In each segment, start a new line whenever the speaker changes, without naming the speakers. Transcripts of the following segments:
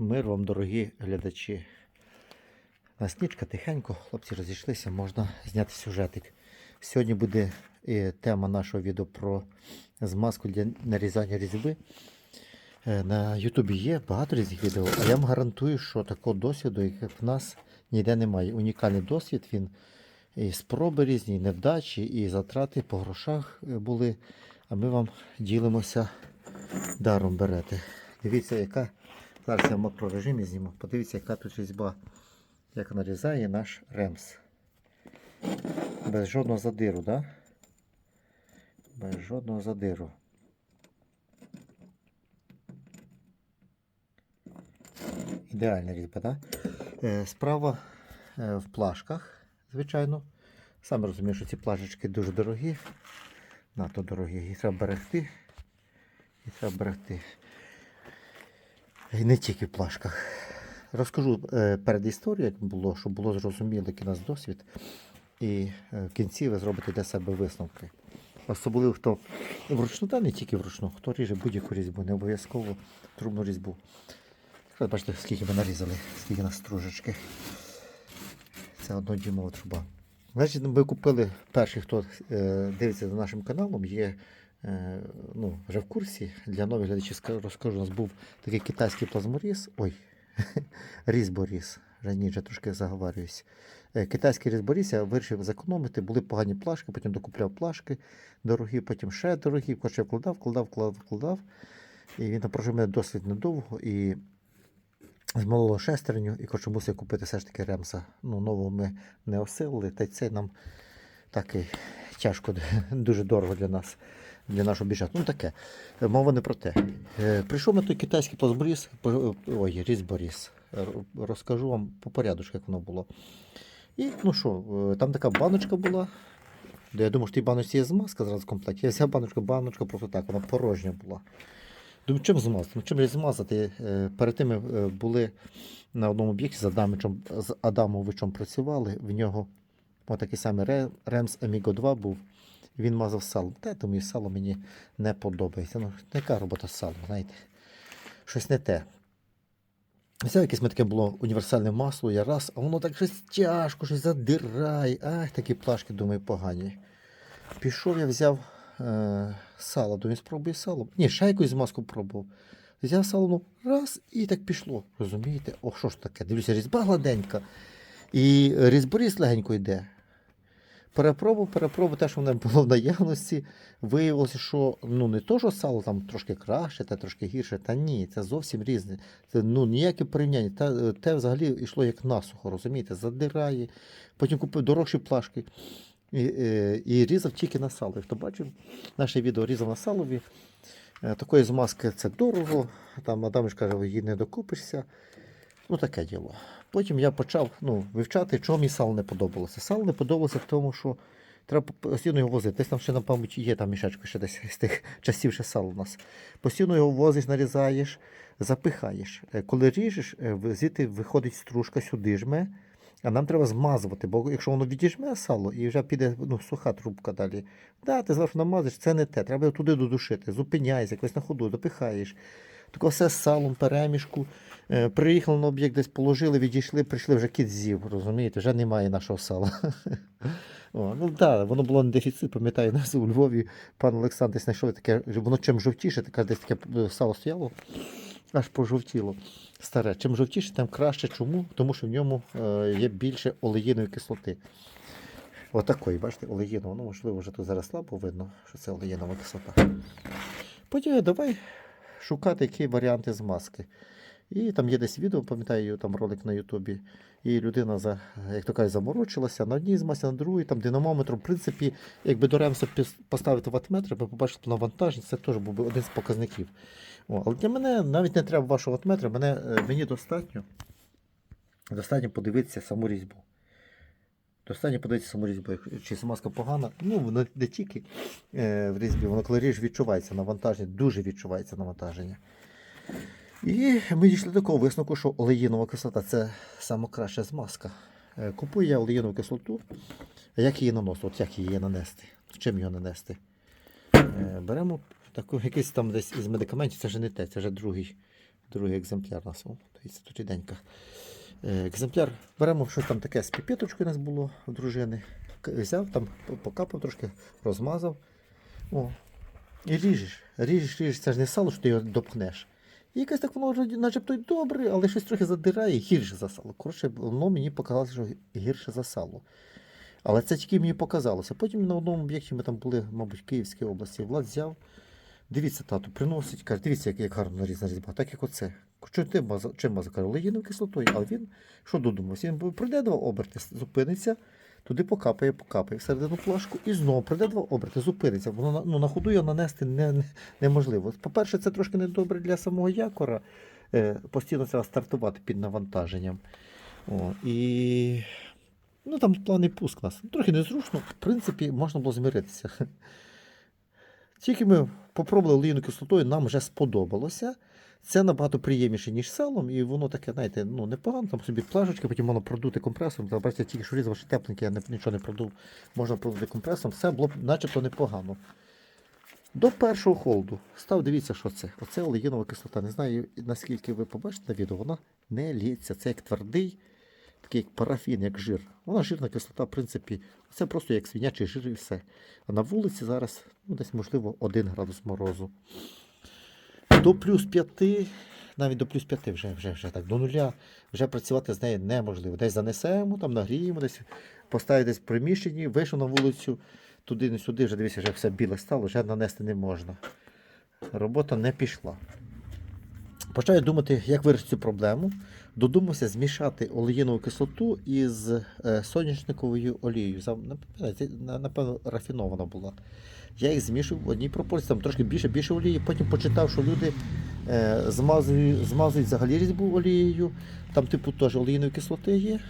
Мир вам, дорогі глядачі. На снічка тихенько, хлопці розійшлися, можна зняти сюжетик. Сьогодні буде е, тема нашого відео про змазку для нарізання різьби. Е, На Ютубі є багато різних відео, а я вам гарантую, що такого досвіду, як в нас, ніде немає. Унікальний досвід, він і спроби різні, і невдачі, і затрати по грошах е, були. А ми вам ділимося даром берете. Дивіться, яка. Зараз я в макрорежимі зніму. Подивіться, яка тут різьба, як нарізає наш ремс. Без жодного задиру, да? Без жодного задиру. Ідеальна різьба, да? Е, Справа е, в плашках, звичайно. Саме розумію, що ці плашечки дуже дорогі. Надто дорогі. Їх треба берегти. Їх треба берегти. І не тільки в плашках. Розкажу е, перед історією, як було, щоб було зрозуміло, який у нас досвід. І е, в кінці ви зробите для себе висновки. Особливо хто вручну, та не тільки вручну, хто ріже будь-яку різьбу, не обов'язково трубну різьбу. Бачите, скільки ми нарізали, скільки у нас стружечки. Це однодюймова труба. Значить, ми купили перший, хто е, дивиться за нашим каналом, є ну, вже в курсі. Для нових глядачів розкажу, у нас був такий китайський плазморіз. Ой, різборіз. Вже трошки заговарююсь. Е, Китайський різборіз я вирішив зекономити, були погані плашки, потім докупляв плашки дорогі, потім ще дорогі, коротше, вкладав, вкладав, вкладав, вкладав. І він прожив мене досить недовго. І малого шестерню, і коротше, мусив купити все ж таки ремса. Ну, нового ми не осилили, та й це нам так і тяжко, дуже дорого для нас, для нашого бюджету. Ну таке. Мова не про те. Е, Прийшов на той китайський плазборіз, ой, різборіз. Розкажу вам по порядку, як воно було. І ну що, е, там така баночка була. Я думав, що тій баночці є змазка зразу в комплекті. Я взяв баночку, баночка просто так, вона порожня була. Думаю, чим змазати? Ну, чим змазати? Е, Перед тим ми були на одному об'єкті з Адамовичем, з Адамовичем працювали. В нього отакий самий Ремс Amigo 2 був. Він мазав салом. Та думаю, сало мені не подобається. Ну, яка робота з салом, знаєте? Щось не те. Взяв якесь таке було універсальне масло, я раз, а воно так щось тяжко, щось задирає. Ай, такі плашки, думаю, погані. Пішов я взяв е, сало, думаю, спробую сало. Ні, ще якусь змазку пробував. Взяв сало, ну, раз, і так пішло. Розумієте? О, що ж таке? Дивлюся, різьба гладенька. І різьборіз легенько йде. Перепробував, перепробував те, що в мене було в наявності. Виявилося, що ну не то, що сало там трошки краще, та трошки гірше. Та ні, це зовсім різне. Це ну ніяке порівняння. Те, те взагалі йшло як насухо, розумієте, задирає. Потім купив дорожчі плашки. І, е, і різав тільки на сало. Хто бачив наше відео різав на салові. Е, Такої змазки це дорого. Там Адамич каже, її не докупишся. Ну, таке діло. Потім я почав ну, вивчати, чому мені сало не подобалося. Сало не подобалося в тому, що треба постійно його возити. Десь там ще, напевно, є там мішечко ще десь з тих часів ще сало у нас. Постійно його возиш, нарізаєш, запихаєш. Е, Коли ріжеш, е, звідти виходить стружка, сюди жме. А нам треба змазувати, бо якщо воно відіжме сало і вже піде ну, суха трубка далі. Да, ти зверху намазиш, це не те. Треба туди додушити. Зупиняйся, якось на ходу, допихаєш. Таке все з салом, перемішку. Е, приїхали на об'єкт, десь положили, відійшли, прийшли, вже кіт з'їв, розумієте, вже немає нашого сала. О, ну да, воно було не дефіцит, пам'ятаю, нас у Львові пан Олександр десь знайшов таке, воно чим жовтіше, таке десь таке е, сало стояло, аж пожовтіло. Старе. Чим жовтіше, тим краще. Чому? Тому що в ньому е, є більше олеїної кислоти. Отакої, бачите, олеїнового. Ну, можливо, вже тут зараз слабо видно, що це олеїнова кислота. Потім я давай шукати, які варіанти змазки. І там є десь відео, пам'ятаю, там ролик на Ютубі. І людина, за, як то кажуть, заморочилася на одній змазці, на другій, там динамометром. В принципі, якби до ремса поставити ватметр, ви побачите навантаження, це теж був би один з показників. О, але для мене навіть не треба вашого ватметра, мене, е, мені достатньо, достатньо подивитися саму різьбу. Достатньо подивитися саму різьбу, чи смазка погана. Ну, воно не тільки е, в різьбі, воно коли ріж відчувається навантаження, дуже відчувається навантаження. І ми дійшли до такого висновку, що олеїнова кислота це найкраща змазка. Е, Купую я олеїнову кислоту. А як її наносити? От як її нанести? Чим його нанести? Е, Беремо таку, якийсь там десь із медикаментів, це вже не те, це вже другий Другий екземпляр. О, дивіться, тут іденька. Е, Екземпляр беремо щось там таке з піпеточкою у нас було в дружини. Взяв там, покапав трошки, розмазав. О. І ріжеш. Ріжеш, ріжеш, це ж не сало, що ти його допхнеш. І якось так воно начебто й добре, але щось трохи задирає гірше за сало. Коротше, воно мені показалося, що гірше за сало. Але це тільки мені показалося. Потім на одному об'єкті ми там були, мабуть, в Київській області. Влад взяв. Дивіться, тату, приносить, каже, дивіться, як, як гарно нарізана різьба, так як оце. Чим мазав? Каже, олеїною кислотою. Але він що додумався? Він пройде два оберти, зупиниться, туди покапає, покапає всередину флажку і знову пройде два оберти, зупиниться. Воно ну, на ходу його нанести не, не, неможливо. По-перше, це трошки недобре для самого якора. Е, постійно треба стартувати під навантаженням. О, і ну, там плавний пуск нас. Трохи незручно, в принципі, можна було змиритися. Тільки ми попробували олійну кислотою, нам вже сподобалося. Це набагато приємніше, ніж салом, і воно таке, знаєте, ну непогано, там собі плажечки, потім можна продути компресором. Та, бачите, тільки що різав, ще тепленьке, я нічого не продув. Можна продути компресором, все було начебто непогано. До першого холоду. Став, дивіться, що це. Оце олеїнова кислота. Не знаю, наскільки ви побачите на відео, вона не лється. Це як твердий, такий як парафін, як жир. Вона жирна кислота, в принципі, це просто як свинячий жир і все. А на вулиці зараз ну, десь, можливо, 1 градус морозу. До плюс 5, навіть до плюс 5 вже, вже, вже так, до нуля, вже працювати з нею неможливо. Десь занесемо, там нагріємо, десь поставити десь в приміщенні, вийшов на вулицю, туди не сюди, вже дивіться, вже все біле стало, вже нанести не можна. Робота не пішла. Почав я думати, як вирішити цю проблему. Додумався змішати олеїнову кислоту із е, соняшниковою олією. Напевно, рафінована була. Я їх змішав в одній пропорції, там трошки більше, більше олії. Потім почитав, що люди е, змазують, змазують взагалі різьбу олією. Там, типу, теж олійної кислоти є.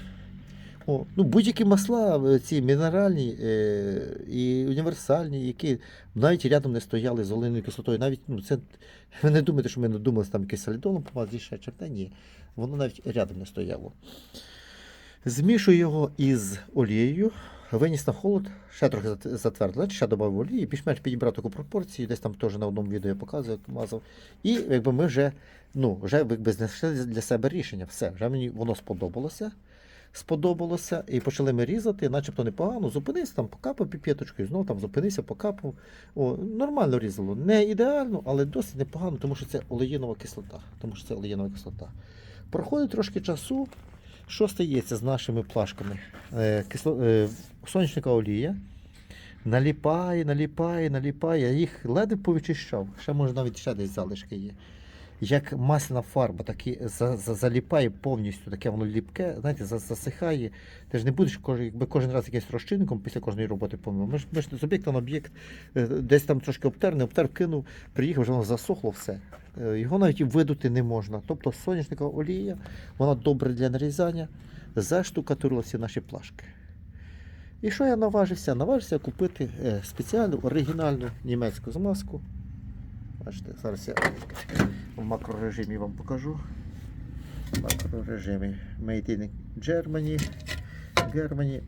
О, ну, будь-які масла, е, ці мінеральні е, і універсальні, які навіть рядом не стояли з олійною кислотою. Навіть, ну, це, ви не думаєте, що ми не думали, що там якийсь солідолом помазати, ще черта, ні. Воно навіть рядом не стояло. Змішую його із олією, виніс на холод, ще трохи зат- затвердив, ще додав олії, більш-менш підібрав таку пропорцію, десь там теж на одному відео я показую, як мазав. І якби ми вже, ну, вже якби знайшли для себе рішення. Все, вже мені воно сподобалося. Сподобалося, і почали ми різати, начебто непогано. Зупинився там, покапав піпеточкою, знову там зупинився, покапав. О, нормально різало. Не ідеально, але досить непогано, тому що це олеїнова кислота. Тому що це олеїнова кислота. Проходить трошки часу. Що стається з нашими плашками? Е, е, сонячника олія. Наліпає, наліпає, наліпає. Я їх ледве повичищав. Ще може навіть ще десь залишки є. Як масляна фарба, так і за, за, заліпає повністю, таке воно ліпке, знаєте, засихає. Ти ж не будеш якби кожен раз якийсь розчинником після кожної роботи помив. Ми ж, ми ж з об'єкта на об'єкт е, десь там трошки обтер, не обтер, кинув, приїхав, вже воно засохло все. Е, Його навіть видути не можна. Тобто соняшникова олія, вона добре для нарізання, заштукатурила всі наші плашки. І що я наважився? Наважився купити е, спеціальну оригінальну німецьку змазку. Бачите, зараз я в макрорежимі вам покажу. В макрорежимі Made in Germany, Germany,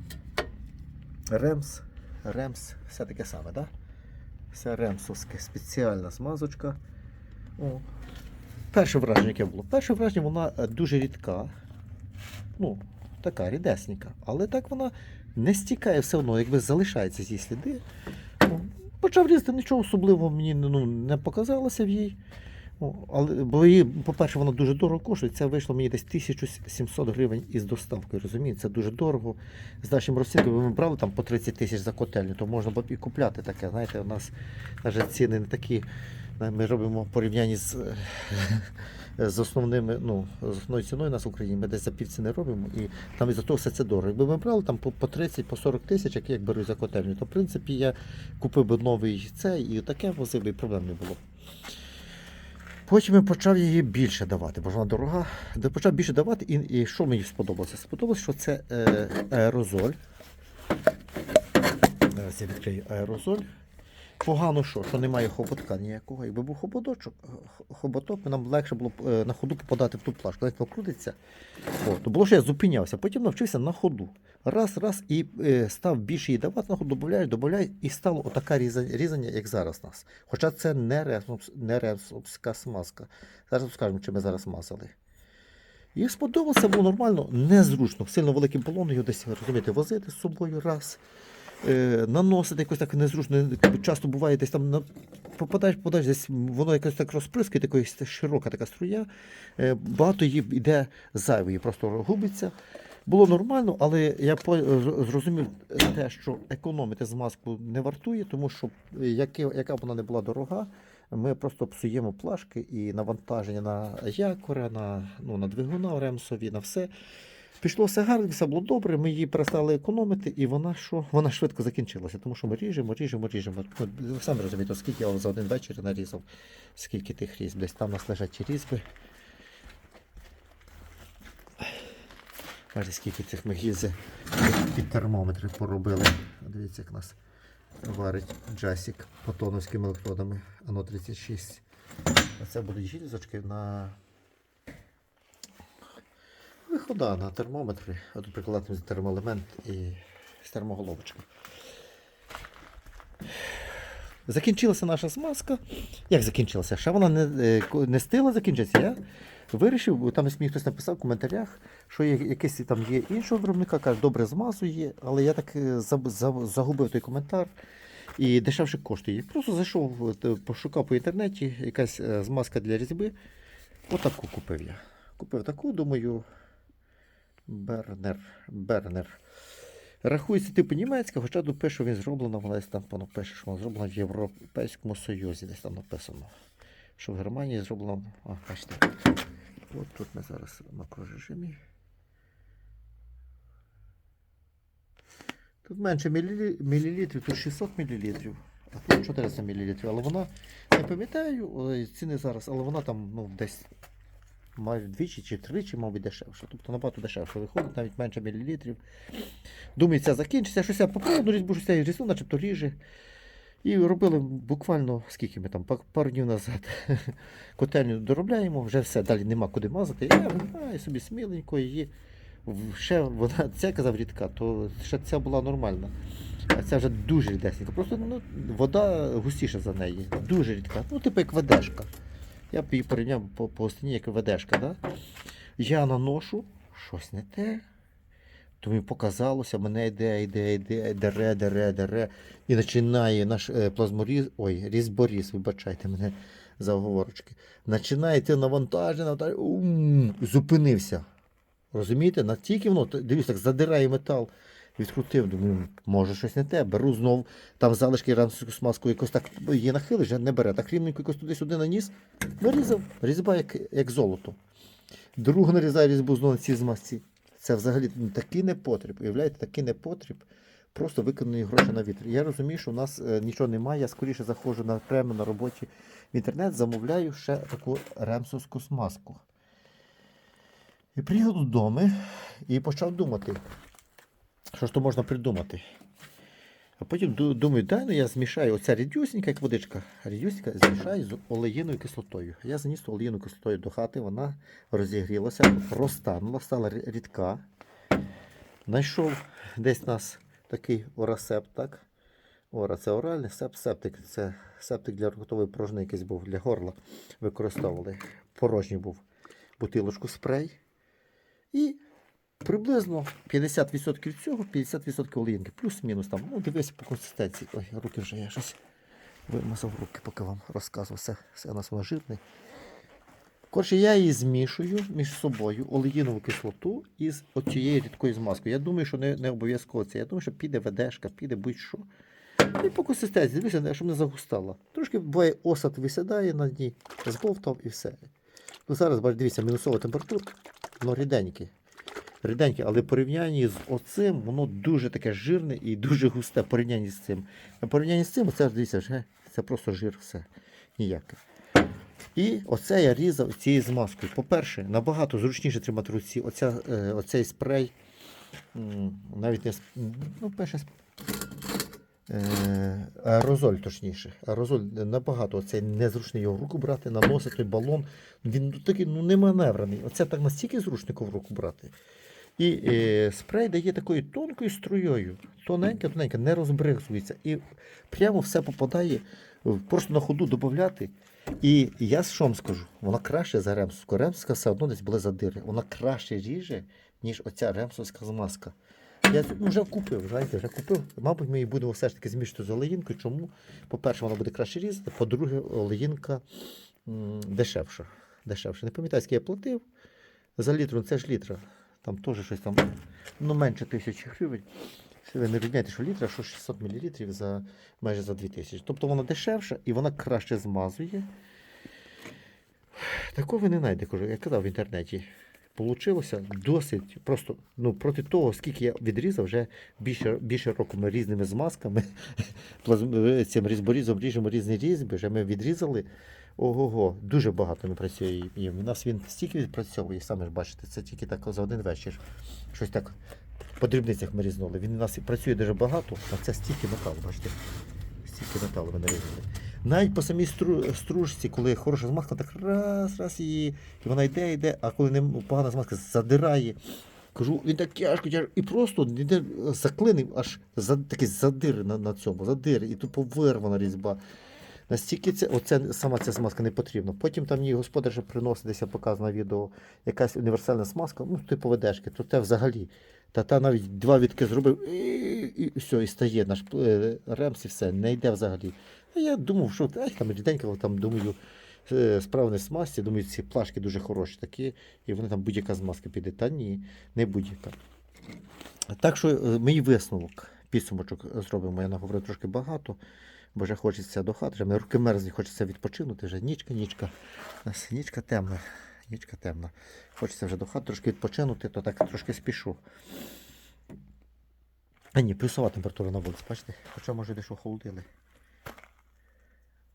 Rems, Rems, все таке саме, да? Все ремсовське, спеціальна смазочка. О. Перше враження, яке було. Перше враження, вона е, дуже рідка. Ну, така рідесенька. Але так вона не стікає все одно, якби залишаються ці сліди. Почав різати, нічого особливого мені ну, не показалося в їй. О, але, бо її, по-перше, вона дуже дорого коштує. Це вийшло мені десь 1700 гривень із доставкою. Розумієте, це дуже дорого. З нашим розцінком ми брали там по 30 тисяч за котельню, то можна було і купляти таке. Знаєте, у нас навіть ціни не такі. Ми робимо порівняння з, з основними, ну, з основною ціною нас в Україні. Ми десь за півціни робимо, і там із-за того все це дорого. Якби ми брали там по, по 30, по 40 тисяч, як я беру за котельню, то в принципі я купив би новий цей і таке возив і проблем не було. Потім я почав її більше давати, бо вона дорога. Почав більше давати, і, і що мені сподобалося? Сподобалося, що це е, аерозоль. Зараз я відкрию аерозоль. Погано що, що немає хоботка ніякого. Якби був хоботочок, хоботок, нам легше було е, на ходу попадати в ту плашку. Знаєте, воно крутиться. О, то було, що я зупинявся, потім навчився на ходу. Раз, раз, і е, став більше її давати, додаєш, додаєш, і стало отака різання, як зараз у нас. Хоча це не, ресопська смазка. Зараз скажемо, чи ми зараз мазали. І сподобалося, було нормально, незручно. Сильно великим його десь розумієте, возити з собою раз. Е, наносити якось так незручно. Часто буває десь там на, попадаєш, попадаєш, десь воно якось так розприскує, така широка така струя. Е, багато її йде зайвої, просто губиться. Було нормально, але я зрозумів те, що економити змазку не вартує, тому що яка б вона не була дорога, ми просто псуємо плашки і навантаження на якоря, на, ну, на двигуна ремсові, на все. Пішло все гарно, все було добре, ми її перестали економити, і вона що? Вона швидко закінчилася, тому що ми ріжемо, ріжемо, ріжемо. Ви самі розумієте, скільки я за один вечір нарізав, скільки тих різьб. Десь там нас лежать різьби. Бачите, скільки цих ми гільзи під термометри поробили. Дивіться, як нас варить джасік патоновськими електродами ано 36. А це будуть гільзочки на вихода на термометри. А тут прикладатиметься термоелемент і з термоголовочка. Закінчилася наша смазка. Як закінчилася? Ще вона не, е, не стила закінчитися. Вирішив, бо там мені хтось написав в коментарях, що є якийсь там є іншого виробника, каже, добре змазує, але я так е, загубив той коментар і дешевше коштує. Просто зайшов, е, пошукав по інтернеті якась е, змазка для різьби. Отаку купив я. Купив таку, думаю, Бернер. Бернер. Рахується типу німецька, хоча тут пише, він зроблена, вона там пише, що вона зроблена в Європейському Союзі, десь там написано. Що в Германії зроблено. А, бачите. От тут ми зараз в макрорежимі. Тут менше мілілі... мілілітрів, тут 600 мілілітрів, а тут 400 мілілітрів. Але вона, не пам'ятаю е, ціни зараз, але вона там ну, десь майже вдвічі чи втричі, мабуть, дешевше. Тобто набагато дешевше виходить, навіть менше мілілітрів. Це закінчиться. Щось я попробував одну різьбу, щось я різну, начебто ріже. І робили буквально скільки ми там, пару днів назад. Котельню доробляємо, вже все, далі нема куди мазати. Я вибираю собі сміленько її. Ще вона, ця казав рідка, то ще ця була нормальна. А ця вже дуже рідесенька. Просто ну, вода густіша за неї. Дуже рідка. Ну, типу як ведешка. Я б її порівняв по, по стіні, як ведешка. Да? Я наношу щось не те. То мені показалося, мене йде, йде, йде, дере, дере, дере. І починає наш е, плазморіз, ой, різьборіз, вибачайте мене за оговорочки. Починає йти навантаження, навантаження, зупинився. Розумієте? Настільки воно, т- дивлюсь, так задирає метал. Відкрутив, думаю, може щось не те. Беру знов, там залишки ранцевську смазку якось так її нахилиш, вже не бере. Так рівненько якось туди-сюди наніс, нарізав. Різьба як, як золото. Другу нарізаю різьбу знову на цій змазці. Це взагалі ну, такий непотріб. Уявляєте, такий непотріб. Просто викинені гроші на вітер. Я розумію, що у нас е, нічого немає. Я скоріше заходжу на прямо на роботі в інтернет, замовляю ще таку ремсовську смазку. І приїхав додому і почав думати, що ж то можна придумати. А потім думаю, дай ну я змішаю оця рідюсінька, як водичка, рідюсінька змішаю з олеїною кислотою. Я заніс олеїну кислотою до хати, вона розігрілася, розтанула, стала рідка. Знайшов десь у нас такий орасепт, так? Ора, це оральний сеп, септик. Це септик для ротової порожнини якийсь був, для горла використовували. Порожній був бутилочку спрей. І приблизно 50% цього, 50% олійнки. Плюс-мінус там. Ну, дивися по консистенції. Ой, руки вже я щось вимазав руки, поки вам розказував. Все, все у нас воно жирне. Коротше, я її змішую між собою олеїнову кислоту із оцією рідкою змазкою. Я думаю, що не, не обов'язково це. Я думаю, що піде ведешка, піде будь-що. І по консистенції, дивіться, щоб не загустала. Трошки буває осад висідає на дні, збовтав і все. Ну зараз, бачите, дивіться, мінусова температура, воно ріденьке. Ріденьке, але в порівнянні з оцим, воно дуже таке жирне і дуже густе в порівнянні з цим. В порівнянні з цим, це дивіться, вже, це просто жир, все. Ніяке. І оце я різав цією змазкою. По-перше, набагато зручніше тримати в руці. Оця, е, оцей спрей. Навіть не ну, перше е, аерозоль, точніше. Аерозоль набагато оцей незручний його в руку брати, наносити балон. Він такий ну, не маневрений. Оце так настільки зручно в руку брати. І е, спрей дає такою тонкою струєю, тоненька, тоненька, не розбризується. І прямо все попадає, просто на ходу додати. І я що вам скажу, вона краще за ремсовську. Ремська все одно десь були задири. Вона краще ріже, ніж оця ремсовська змазка. Я ну, вже купив, знаєте, вже купив. Мабуть, ми її будемо все ж таки змішувати з олеїнкою. Чому? По-перше, вона буде краще різати, по-друге, олеїнка дешевша. дешевша. Не пам'ятаю, скільки я платив. За літру, ну, це ж літра. Там теж щось там, ну, менше тисячі гривень. Ви не рівняйте, що літра, що 600 мл за майже за 2000. Тобто вона дешевша і вона краще змазує. Такого не знайдете, кажу, я казав в інтернеті. Получилося досить просто ну, проти того, скільки я відрізав, вже більше, більше року ми різними змазками, цим різьборізом ріжемо різні різьби, вже ми відрізали. Ого-го, дуже багато ми працює їм. У нас він стільки відпрацьовує, самі ж бачите, це тільки так за один вечір. Щось так по дрібницях ми різнули. Він у нас працює дуже багато, а це стільки металу, бачите. Стільки металу ми нарізали. Навіть по самій стру, стружці, коли хороша змазка, так раз, раз її, і вона йде, йде, а коли не погана змазка, задирає. Кажу, він так тяжко, тяжко, і просто ніде заклинив, аж за, такий задир на, на цьому, задир, і тупо вирвана різьба. Настільки це, оце, сама ця смазка не потрібна. Потім там мені господар ще приносить, десь я відео, якась універсальна смазка, ну, типу ведешки, то те взагалі. Та та навіть два відки зробив, і, і все, і стає наш е, ремс, і все, не йде взагалі. А я думав, що ай, там ріденько, там думаю, е, справа не смазці, думаю, ці плашки дуже хороші такі, і вони там будь-яка змазка піде. Та ні, не будь-яка. Так що е, мій висновок, підсумочок зробимо. Я наговорив трошки багато, бо вже хочеться до хати, вже ми руки мерзні, хочеться відпочинути, вже нічка, нічка. Нічка темна, нічка темна. Хочеться вже до хати трошки відпочинути, то так трошки спішу. А ні, плюсова температура на вулиці, бачите? Хоча може дещо охолодили.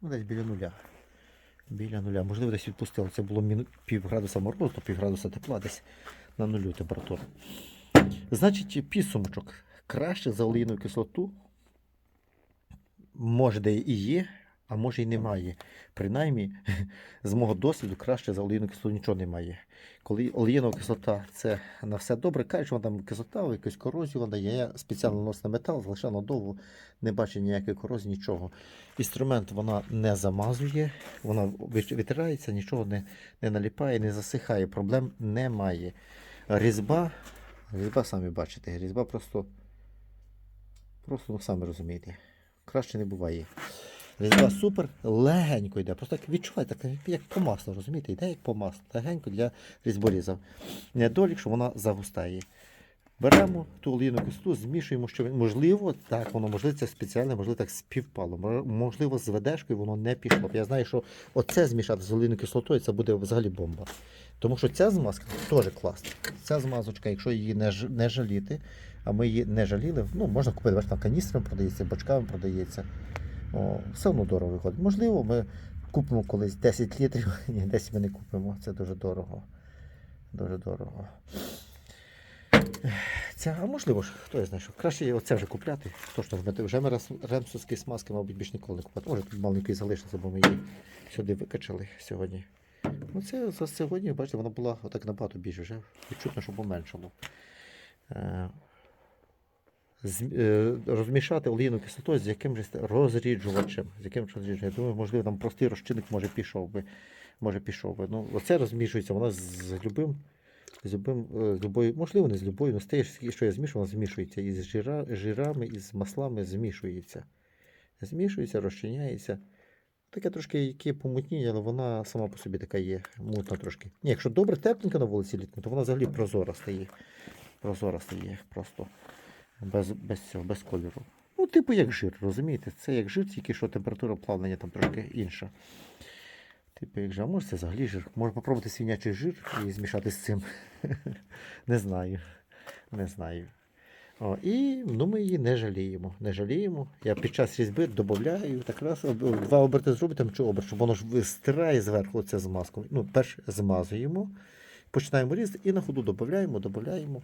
Ну, десь біля нуля. Біля нуля. Можливо, десь відпустило. Це було міну... пів градуса морозу, то пів градуса тепла десь на нулю температура. Значить, підсумочок. Краще за олійну кислоту. Може, де і є, а може і немає. Принаймні, з мого досвіду, краще за олійну кислоту нічого немає. Коли олійна кислота це на все добре, кажуть, що вона там кислота, якусь корозію вона дає. Я спеціально нос на метал, залишав надовго, не бачу ніякої корозії, нічого. Інструмент вона не замазує, вона витирається, нічого не, не наліпає, не засихає. Проблем немає. Різьба, різьба самі бачите, різьба просто, просто ну, самі розумієте. Краще не буває. Різьба супер, легенько йде. Просто так відчуває, так як- по маслу, розумієте? Йде як по маслу. Легенько для різьборіза. Недолік, що вона загустає. Беремо ту олійну кислоту, змішуємо, що можливо, так, воно можливо, це спеціально, можливо, так співпало. Можливо, з ведешкою воно не пішло. Я знаю, що оце змішати з олійною кислотою, це буде взагалі бомба. Тому що ця змазка теж класна. Ця змазочка, якщо її не, не жаліти, а ми її не жаліли, ну, можна купити, бачите, каністрами продається, бочками продається. О, все одно дорого виходить. Можливо, ми купимо колись 10 літрів. Ні, 10 ми не купимо. Це дуже дорого. Дуже дорого. Ця, а можливо ж, хто я знає, що краще оце вже купляти. Точно. Вже ми ремсовські смазки, мабуть, більш ніколи не купувати. Може, тут маленький залишився, бо ми її сюди викачали сьогодні. Ну, це за сьогодні, бачите, вона була отак набагато більше, вже відчутно, що поменшало. Е, е, розмішати олійну кислоту з якимось розріджувачем. З яким розріджувачем. Я думаю, можливо, там простий розчинник може пішов би. Може пішов би. Ну, оце розмішується, вона з, з любим. З любим, е, з любою, можливо, не з любою, але з те, що я змішую, вона змішується. І з жира, жирами, і з маслами змішується. Змішується, розчиняється. Таке трошки яке помутніння, але вона сама по собі така є, мутна трошки. Ні, якщо добре тепленько на вулиці літом, то вона взагалі прозора стає. Прозора стає просто без, без цього, без кольору. Ну, типу як жир, розумієте? Це як жир, тільки що температура плавлення там трошки інша. Типу як жир. А може це взагалі жир. Може попробувати свинячий жир і змішати з цим. Не знаю. Не знаю. О, і ну, ми її не жаліємо. Не жаліємо. Я під час різьби додаю, так раз два оберти зробити, там чи оберт, щоб воно ж стирає зверху оце з маскою. Ну, перш змазуємо, починаємо різати і на ходу додаємо, додаємо.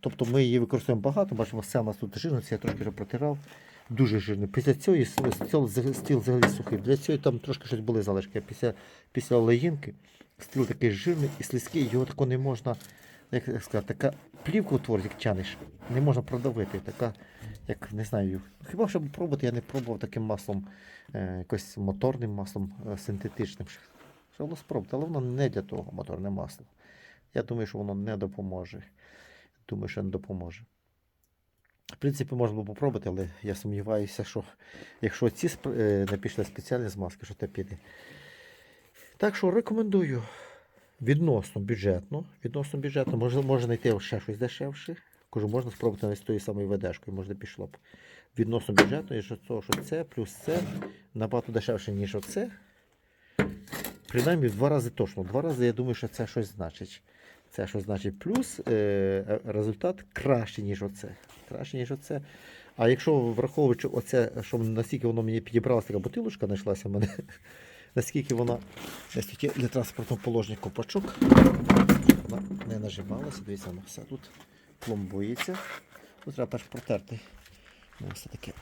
Тобто ми її використовуємо багато, бачимо, все у нас тут жирно, це я трошки вже протирав. Дуже жирний. Після цього стіл, стіл взагалі сухий. Для цього там трошки щось були залишки. Після, після олеїнки стіл такий жирний і слизький, його тако не можна як сказати, така плівка утворить, як тянеш, не можна продавити. Така, як не знаю. Хіба щоб пробувати, я не пробував таким маслом, е, якось моторним маслом е, синтетичним. Що воно спробувати, але воно не для того моторне масло. Я думаю, що воно не допоможе. Думаю, що не допоможе. В принципі, можна було попробувати, але я сумніваюся, що якщо ці спр- е, не пішли спеціальні змазки, що те піде. Так що рекомендую відносно бюджетно. Відносно бюджетно, може, може знайти ще щось дешевше. Кажу, можна спробувати навіть з тою самою ведешкою, може пішло б. Відносно бюджетно, і що, що це плюс це набагато дешевше, ніж оце. Принаймні в два рази точно. Два рази я думаю, що це щось значить. Це щось значить. Плюс е, результат кращий, ніж оце. Краще, ніж оце. А якщо враховуючи оце, що наскільки воно мені підібралася, така бутилочка знайшлася в мене, наскільки вона тут для транспортного положення копачок, вона не нажималася, дивіться, воно все тут пломбується. Тут треба перш протерти. Ну, таке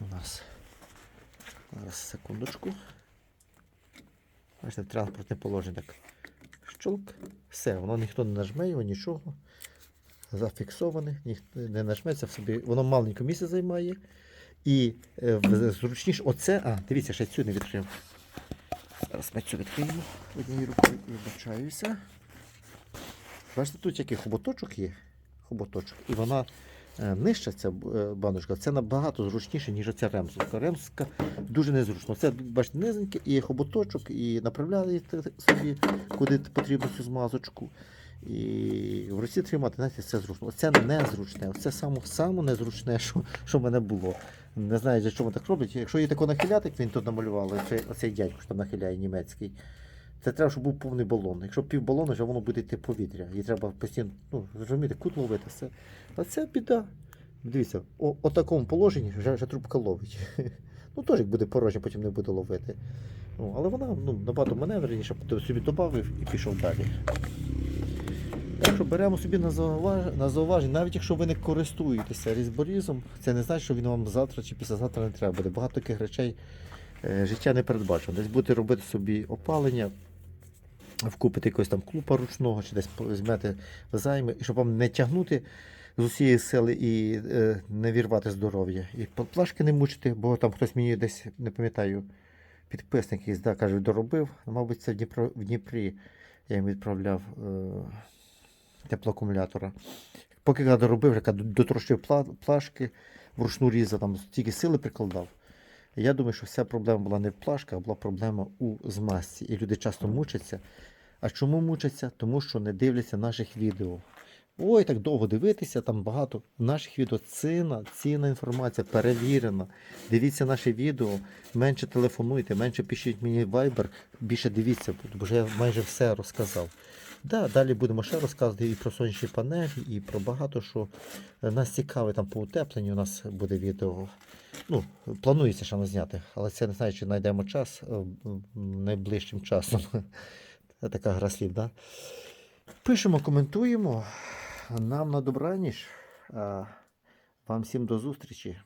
у нас. Зараз секундочку. Бачите, транспортне положення так. Щолк. Все, воно ніхто не нажме його, нічого. Зафіксоване, ніхто не нажметься в собі. Воно маленьке місце займає. І е, зручніше, оце, а, дивіться, ще цю не відкрив. Зараз ми цю відкриємо однією рукою вибачаюся. Бачите, тут який хоботочок є. Хоботочок. І вона е, нижча ця е, баночка, це набагато зручніше, ніж оця ремзовка. Ремзовка дуже незручно. Це, бачите, низеньке, і хоботочок, і направляєте собі, куди потрібно цю змазочку. І в руці тримати, знаєте, це зручно. Це незручне. Це саме, саме незручне, що, що в мене було. Не знаю, для чого так роблять. Якщо її тако нахиляти, як він тут намалював, оцей, оцей дядько, що там нахиляє німецький. Це треба, щоб був повний балон. Якщо пів балону, вже воно буде йти повітря. І треба постійно, ну, розумієте, кут ловити все. А це біда. Дивіться, о, о такому положенні вже, вже трубка ловить. Ну, теж як буде порожньо, потім не буде ловити. Ну, але вона ну, набагато маневреніше, тобто собі додав і пішов далі. Так що беремо собі на зауваження, на зауваження, навіть якщо ви не користуєтеся різборізом, це не значить, що він вам завтра чи післязавтра не треба буде. Багато таких речей е, життя не передбачено. Десь будете робити собі опалення, вкупити якогось там клупа ручного, чи десь візьмете займи, і щоб вам не тягнути з усієї сили і е, не вірвати здоров'я. І плашки не мучити, бо там хтось мені десь, не пам'ятаю, підписник якийсь, да, каже, доробив. Мабуть, це в, Дніпро, в Дніпрі я їм відправляв е, теплоакумулятора. Поки я доробив, кажу, дотрощив плашки, вручну різав, там тільки сили прикладав. Я думаю, що вся проблема була не в плашках, а була проблема у змазці. І люди часто мучаться. А чому мучаться? Тому що не дивляться наших відео. Ой, так довго дивитися, там багато наших відео цінна, цінна інформація, перевірена. Дивіться наші відео, менше телефонуйте, менше пишіть мені в Viber, більше дивіться, бо вже я майже все розказав. Да, далі будемо ще розказувати і про сонячні панелі, і про багато що. Е, Нас цікавить там по утепленню, у нас буде відео. Ну, планується ще зняти, але це не знаю, чи знайдемо час е, найближчим часом. Така гра слів, да? Пишемо, коментуємо. Нам на добраніч. Вам всім до зустрічі.